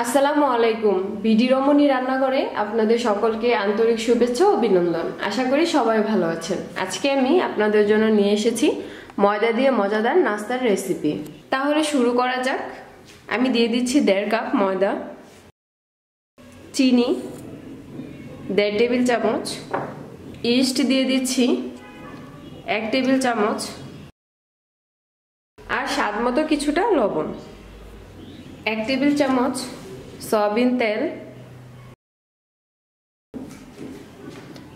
আসসালামু আলাইকুম। বিডি রমণী রান্নাঘরে আপনাদের সকলকে আন্তরিক শুভেচ্ছা ও অভিনন্দন। আশা করি সবাই ভালো আছেন। আজকে আমি আপনাদের জন্য নিয়ে এসেছি ময়দা দিয়ে মজাদার নাস্তার রেসিপি। তাহলে শুরু করা যাক। আমি দিয়ে দিচ্ছি দেড় কাপ ময়দা, চিনি, দেড় টেবিল চামচ, ইস্ট দিয়ে দিচ্ছি এক টেবিল চামচ, আর স্বাদ মতো কিছুটা লবণ, এক টেবিল চামচ সয়াবিন তেল।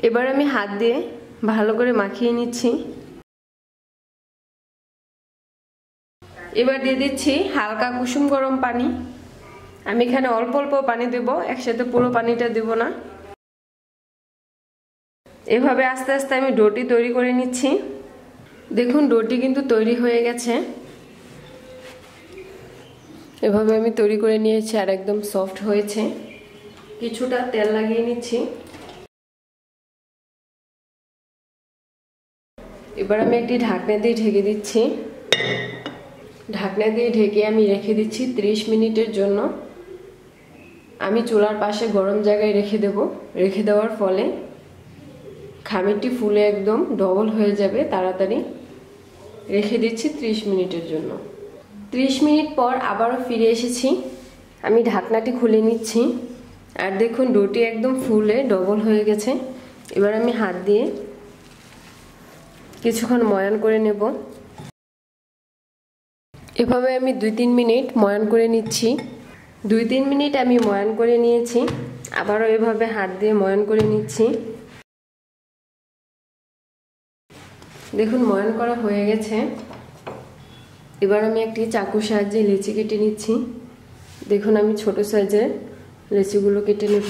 এবার আমি হাত দিয়ে ভালো করে মাখিয়ে নিচ্ছি। এবার দিয়ে দিচ্ছি হালকা কুসুম গরম পানি। আমি এখানে অল্প অল্প পানি দেব, একসাথে পুরো পানিটা দেব না। এভাবে আস্তে আস্তে আমি ডোটি তৈরি করে নিচ্ছি। দেখুন, ডোটি কিন্তু তৈরি হয়ে গেছে। এভাবে আমি তৈরি করে নিয়েছি আর একদম সফট হয়েছে। কিছুটা তেল লাগিয়ে নিচ্ছি। এবার আমি একটি ঢাকনা দিয়ে ঢেকে দিচ্ছি। ঢাকনা দিয়ে ঢেকে আমি রেখে দিচ্ছি 30 মিনিটের জন্য। আমি চুলার পাশে গরম জায়গায় রেখে দেব। রেখে দেওয়ার ফলে খামিরটি ফুলে একদম ডবল হয়ে যাবে তাড়াতাড়ি। রেখে দিচ্ছি 30 মিনিটের জন্য। 30 মিনিট পর আবারও ফিরে এসেছি। আমি ঢাকনাটি খুলে নিচ্ছি। আর দেখুন ডোটি একদম ফুলে ডবল হয়ে গেছে। এবার আমি হাত দিয়ে কিছুক্ষণ ময়ান করে নেব। এভাবে আমি দুই তিন মিনিট ময়ান করে নিচ্ছি। দুই তিন মিনিট আমি ময়ান করে নিয়েছি। আবারও এভাবে হাত দিয়ে ময়ান করে নিচ্ছি। দেখুন, ময়ান করা হয়ে গেছে। এবার আমি একটি চাকুর সাহায্যে লেচি কেটে নিচ্ছি। দেখুন, আমি ছোট সাইজের লেচিগুলো কেটে নেব।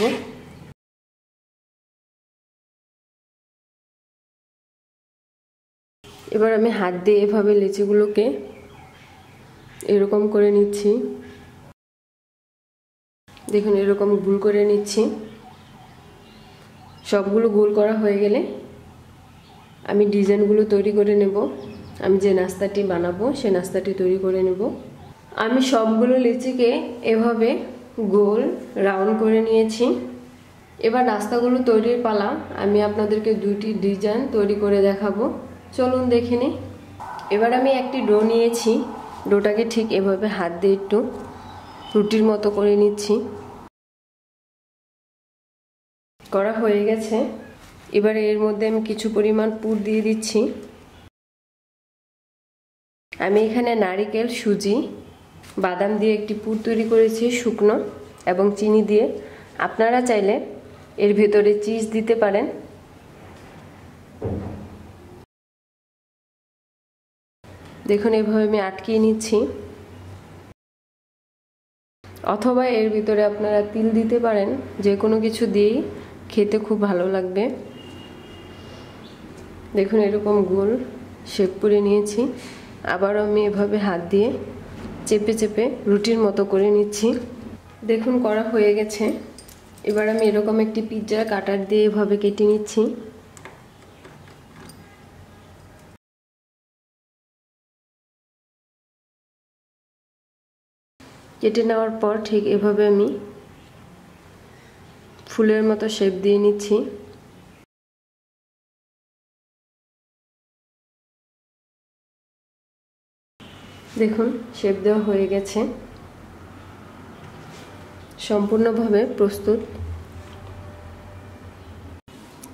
এবার আমি হাত দিয়ে এভাবে লেচিগুলোকে এরকম করে নিচ্ছি। দেখুন, এরকম গুল করে নিচ্ছি। সবগুলো গোল করা হয়ে গেলে আমি ডিজাইনগুলো তৈরি করে নেব। আমি যে নাস্তাটি বানাবো, সে নাস্তাটি তৈরি করে নেব। আমি সবগুলো লিচিকে এভাবে গোল রাউন্ড করে নিয়েছি। এবার নাস্তাগুলো তৈরির পালা, আমি আপনাদেরকে দুইটি ডিজাইন তৈরি করে দেখাবো। চলুন দেখে নিই। এবার আমি একটি ডো নিয়েছি। ডোটাকে ঠিক এভাবে হাত দিয়ে একটু রুটির মতো করে নিচ্ছি। করা হয়ে গেছে। এবারে এর মধ্যে আমি কিছু পরিমাণ পুর দিয়ে দিচ্ছি। আমি এখানে নারিকেল, সুজি, বাদাম দিয়ে একটি পুর তৈরি করেছি, শুকনো এবং চিনি দিয়ে। আপনারা চাইলে এর ভেতরে চিজ দিতে পারেন। দেখুন, এভাবে আমি আটকিয়ে নিচ্ছি। অথবা এর ভিতরে আপনারা তিল দিতে পারেন, যে কোনো কিছু দিয়েই খেতে খুব ভালো লাগবে। দেখুন, এরকম গোল শেপ করে নিয়েছি। আবার আমি এভাবে হাত দিয়ে চেপে চেপে রুটির মতো করে নিচ্ছি। দেখুন, করা হয়ে গেছে। এবার আমি এরকম একটি পিৎজার কাটার দিয়ে এভাবে কেটে নিচ্ছি। কেটে নেওয়ার পর ঠিক এভাবে আমি ফুলের মতো শেপ দিয়ে নিচ্ছি। দেখুন শেপ দেওয়া হয়ে গেছে। সম্পূর্ণভাবে প্রস্তুত।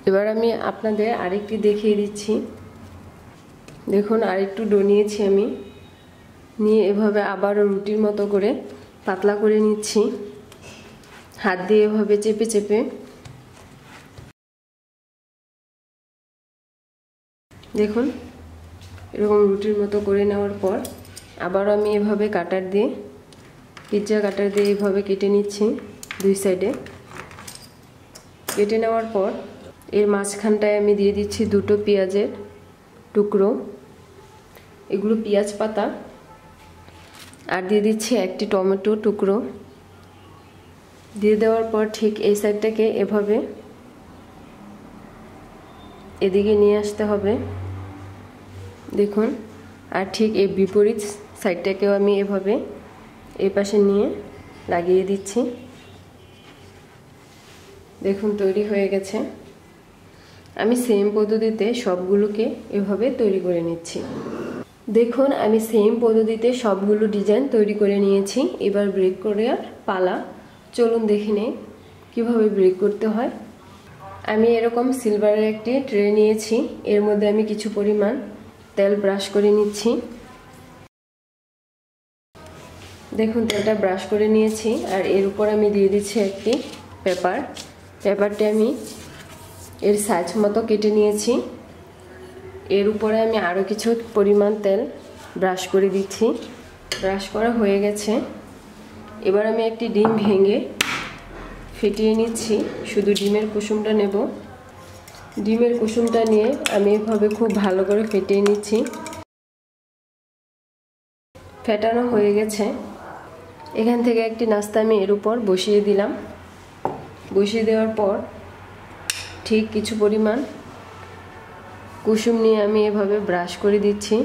এবার আমি আপনাদের আরেকটি দেখিয়ে দিচ্ছি। দেখুন, আরেকটু ডো নিয়েছি আমি। নিয়ে এভাবে আবারও রুটির মতো করে পাতলা করে নিচ্ছি। হাত দিয়ে এভাবে চেপে চেপে। দেখুন, এরকম রুটির মতো করে নেওয়ার পর আবারও আমি এভাবে কাটার দিয়ে পিৎজা কাটার দিয়ে এইভাবে কেটে নিচ্ছি দুই সাইডে কেটে নেওয়ার পর এর মাঝখানটায় আমি দিয়ে দিচ্ছি দুটো পেঁয়াজের টুকরো। এগুলো পেঁয়াজ পাতা আর দিয়ে দিচ্ছি একটি টমেটো টুকরো। দিয়ে দেওয়ার পর ঠিক এই সাইডটাকে এভাবে এদিকে নিয়ে আসতে হবে। দেখুন, আর ঠিক এই বিপরীত সাইডটাকেও আমি এভাবে এই পাশে নিয়ে লাগিয়ে দিচ্ছি। দেখুন, তৈরি হয়ে গেছে। আমি সেম পদ্ধতিতে সবগুলোকে এভাবে তৈরি করে নিচ্ছি। দেখুন, আমি সেম পদ্ধতিতে সবগুলো ডিজাইন তৈরি করে নিয়েছি। এবার ব্রেক করে পালা। চলুন দেখে নেই কীভাবে ব্রেক করতে হয়। আমি এরকম সিলভারের একটি ট্রে নিয়েছি। এর মধ্যে আমি কিছু পরিমাণ তেল ব্রাশ করে নিচ্ছি। দেখুন, তেলটা ব্রাশ করে নিয়েছি, আর এর উপর আমি দিয়ে দিচ্ছি একটি পেপার। পেপারটি আমি এর সাইজ মতো কেটে নিয়েছি। এর উপরে আমি আরও কিছু পরিমাণ তেল ব্রাশ করে দিচ্ছি। ব্রাশ করা হয়ে গেছে। এবার আমি একটি ডিম ভেঙে ফেটিয়ে নিচ্ছি। শুধু ডিমের কুসুমটা নেব। ডিমের কুসুমটা নিয়ে আমি এভাবে খুব ভালো করে ফেটিয়ে নিচ্ছি। ফেটানো হয়ে গেছে। এখান থেকে একটি নাস্তা আমি এর উপর বসিয়ে দিলাম। বসিয়ে দেওয়ার পর ঠিক কিছু পরিমাণ কুসুম নিয়ে আমি এভাবে ব্রাশ করে দিচ্ছি।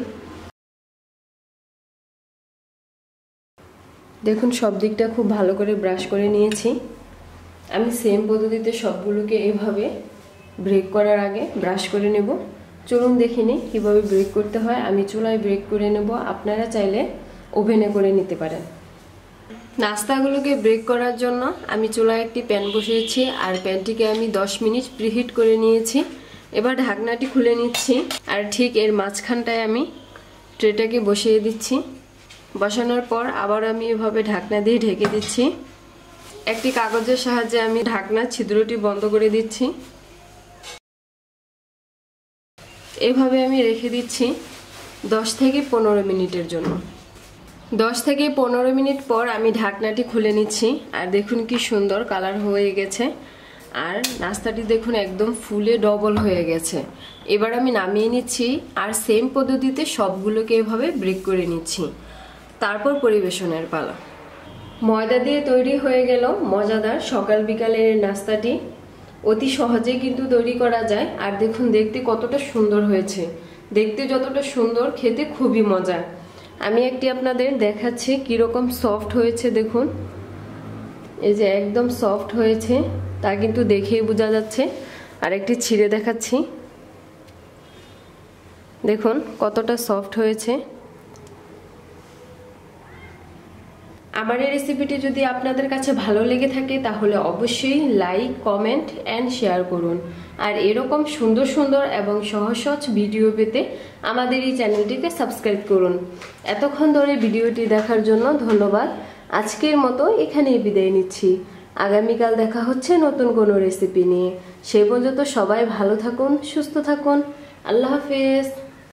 দেখুন, সব দিকটা খুব ভালো করে ব্রাশ করে নিয়েছি। আমি সেম পদ্ধতিতে সবগুলোকে এভাবে ব্রেক করার আগে ব্রাশ করে নেব। চলুন দেখে নিই কীভাবে ব্রেক করতে হয়। আমি চুলায় ব্রেক করে নেব। আপনারা চাইলে ওভেনে করে নিতে পারেন। নাস্তাগুলোকে ব্রেক করার জন্য আমি চুলায় একটি প্যান বসিয়েছি আর প্যানটিকে আমি 10 মিনিট প্রিহিট করে নিয়েছি। এবার ঢাকনাটি খুলে নিচ্ছি আর ঠিক এর মাঝখানটায় আমি ট্রেটাকে বসিয়ে দিচ্ছি। বসানোর পর আবার আমি এভাবে ঢাকনা দিয়ে ঢেকে দিচ্ছি। একটি কাগজের সাহায্যে আমি ঢাকনার ছিদ্রটি বন্ধ করে দিচ্ছি। এভাবে আমি রেখে দিচ্ছি দশ থেকে পনেরো মিনিটের জন্য। দশ থেকে পনেরো মিনিট পর আমি ঢাকনাটি খুলে নিচ্ছি। আর দেখুন কি সুন্দর কালার হয়ে গেছে। আর নাস্তাটি দেখুন একদম ফুলে ডবল হয়ে গেছে। এবার আমি নামিয়ে নিচ্ছি আর সেম পদ্ধতিতে সবগুলোকে এভাবে ব্রেক করে নিচ্ছি। তারপর পরিবেশনের পালা। ময়দা দিয়ে তৈরি হয়ে গেল মজাদার সকাল বিকালের নাস্তাটি। অতি সহজে কিন্তু তৈরি করা যায়। আর দেখুন, দেখতে কতটা সুন্দর হয়েছে। দেখতে যতটা সুন্দর, খেতে খুবই মজা আমি একটি আপনাদের দেখাচ্ছি কীরকম সফট হয়েছে, দেখুন। এই যে একদম সফট হয়েছে, তা কিন্তু দেখেই বোঝা যাচ্ছে। আর একটি ছিঁড়ে দেখাচ্ছি। দেখুন, কতটা সফট হয়েছে। আমার এই রেসিপিটি যদি আপনাদের কাছে ভালো লেগে থাকে, তাহলে অবশ্যই লাইক কমেন্ট অ্যান্ড শেয়ার করুন। আর এরকম সুন্দর সুন্দর এবং সহজ সহজ ভিডিও পেতে আমাদের এই চ্যানেলটিকে সাবস্ক্রাইব করুন। এতক্ষণ ধরে ভিডিওটি দেখার জন্য ধন্যবাদ। আজকের মতো এখানেই বিদায় নিচ্ছি। আগামীকাল দেখা হচ্ছে নতুন কোনো রেসিপি নিয়ে। সেই পর্যন্ত সবাই ভালো থাকুন, সুস্থ থাকুন। আল্লাহ হাফেজ।